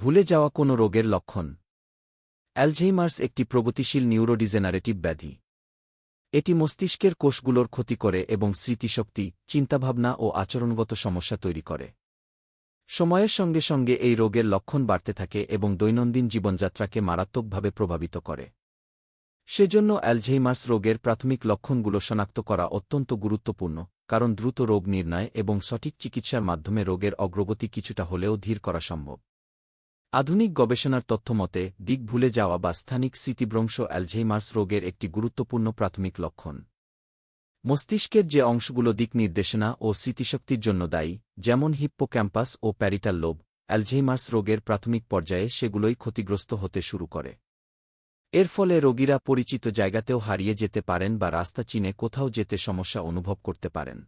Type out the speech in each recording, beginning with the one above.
ভুলে যাওয়া কোনো রোগের লক্ষণ। অ্যালঝেইমার্স একটি প্রগতিশীল নিউরোডিজেনারেটিভ ব্যাধি। এটি মস্তিষ্কের কোষগুলোর ক্ষতি করে এবং স্মৃতিশক্তি, চিন্তাভাবনা ও আচরণগত সমস্যা তৈরি করে। সময়ের সঙ্গে সঙ্গে এই রোগের লক্ষণ বাড়তে থাকে এবং দৈনন্দিন জীবনযাত্রাকে মারাত্মকভাবে প্রভাবিত করে। সেজন্য অ্যালঝেইমার্স রোগের প্রাথমিক লক্ষণগুলো শনাক্ত করা অত্যন্ত গুরুত্বপূর্ণ, কারণ দ্রুত রোগ নির্ণয় এবং সঠিক চিকিৎসার মাধ্যমে রোগের অগ্রগতি কিছুটা হলেও ধীর করা সম্ভব। আধুনিক গবেষণার তথ্যমতে দিক ভুলে যাওয়া বা স্থানিক স্মৃতিভ্রংশ অ্যালঝেইমার্স রোগের একটি গুরুত্বপূর্ণ প্রাথমিক লক্ষণ। মস্তিষ্কের যে অংশগুলো দিক নির্দেশনা ও স্মৃতিশক্তির জন্য দায়ী, যেমন হিপ্পোক্যাম্পাস ও প্যারিটাল লোব, অ্যালঝেইমার্স রোগের প্রাথমিক পর্যায়ে সেগুলোই ক্ষতিগ্রস্ত হতে শুরু করে। এর ফলে রোগীরা পরিচিত জায়গাতেও হারিয়ে যেতে পারেন বা রাস্তা চিনে কোথাও যেতে সমস্যা অনুভব করতে পারেন।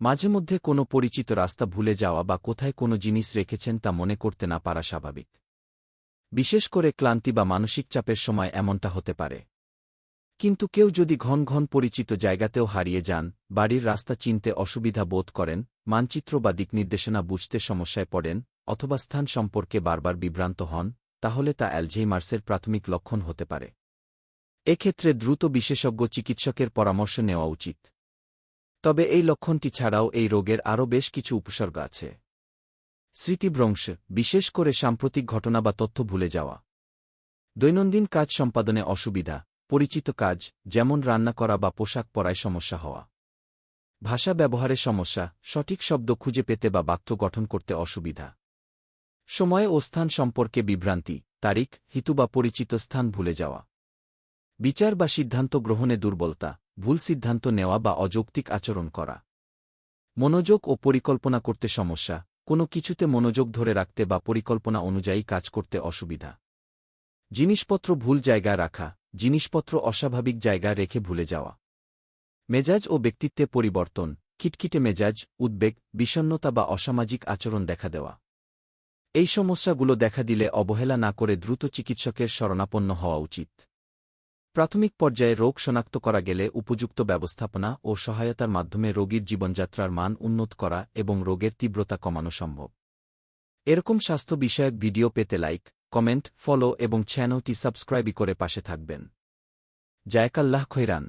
মাঝে মধ্যে কোনো পরিচিত রাস্তা ভুলে যাওয়া বা কোথায় কোনো জিনিস রেখেছেন তা মনে করতে না পারা স্বাভাবিক। বিশেষ করে ক্লান্তি বা মানসিক চাপের সময় এমনটা হতে পারে। কিন্তু কেউ যদি ঘন ঘন পরিচিত জায়গাতেও হারিয়ে যান, বাড়ির রাস্তা চিনতে অসুবিধা বোধ করেন, মানচিত্র বা দিকনির্দেশনা বুঝতে সমস্যায় পড়েন, অথবা স্থান সম্পর্কে বারবার বিভ্রান্ত হন, তাহলে তা অ্যালঝেইমার্সের প্রাথমিক লক্ষণ হতে পারে। এক্ষেত্রে দ্রুত বিশেষজ্ঞ চিকিৎসকের পরামর্শ নেওয়া উচিত। তবে এই লক্ষণটি ছাড়াও এই রোগের আরও বেশ কিছু উপসর্গ আছে। স্মৃতিভ্রংশ বিশেষ করে সাম্প্রতিক ঘটনা বা তথ্য ভুলে যাওয়া। দৈনন্দিন কাজ সম্পাদনে অসুবিধা, পরিচিত কাজ, যেমন রান্না করা বা পোশাক পরায় সমস্যা হওয়া। ভাষা ব্যবহারে সমস্যা, সঠিক শব্দ খুঁজে পেতে বা বাক্য গঠন করতে অসুবিধা। সময় ও স্থান সম্পর্কে বিভ্রান্তি, তারিখ, হিতু বা পরিচিত স্থান ভুলে যাওয়া। বিচার বা সিদ্ধান্ত গ্রহণে দুর্বলতা ভুল সিদ্ধান্ত নেওয়া বা অযৌক্তিক আচরণ করা। মনোযোগ ও পরিকল্পনা করতে সমস্যা, কোনো কিছুতে মনোযোগ ধরে রাখতে বা পরিকল্পনা অনুযায়ী কাজ করতে অসুবিধা। জিনিসপত্র ভুল জায়গায় রাখা, জিনিসপত্র অস্বাভাবিক জায়গা রেখে ভুলে যাওয়া। মেজাজ ও ব্যক্তিত্বে পরিবর্তন, খিটখিটে মেজাজ, উদ্বেগ বিষণ্নতা বা অসামাজিক আচরণ দেখা দেওয়া। এই সমস্যাগুলো দেখা দিলে অবহেলা না করে দ্রুত চিকিৎসকের শরণাপন্ন হওয়া উচিত। প্রাথমিক পর্যায়ে রোগ শনাক্ত করা গেলে উপযুক্ত ব্যবস্থাপনা ও সহায়তার মাধ্যমে রোগীর জীবনযাত্রার মান উন্নত করা এবং রোগের তীব্রতা কমানো সম্ভব। এরকম স্বাস্থ্য বিষয়ক ভিডিও পেতে লাইক, কমেন্ট, ফলো এবং চ্যানেলটি সাবস্ক্রাইবই করে পাশে থাকবেন। জায়কাল্লাহ খৈরান।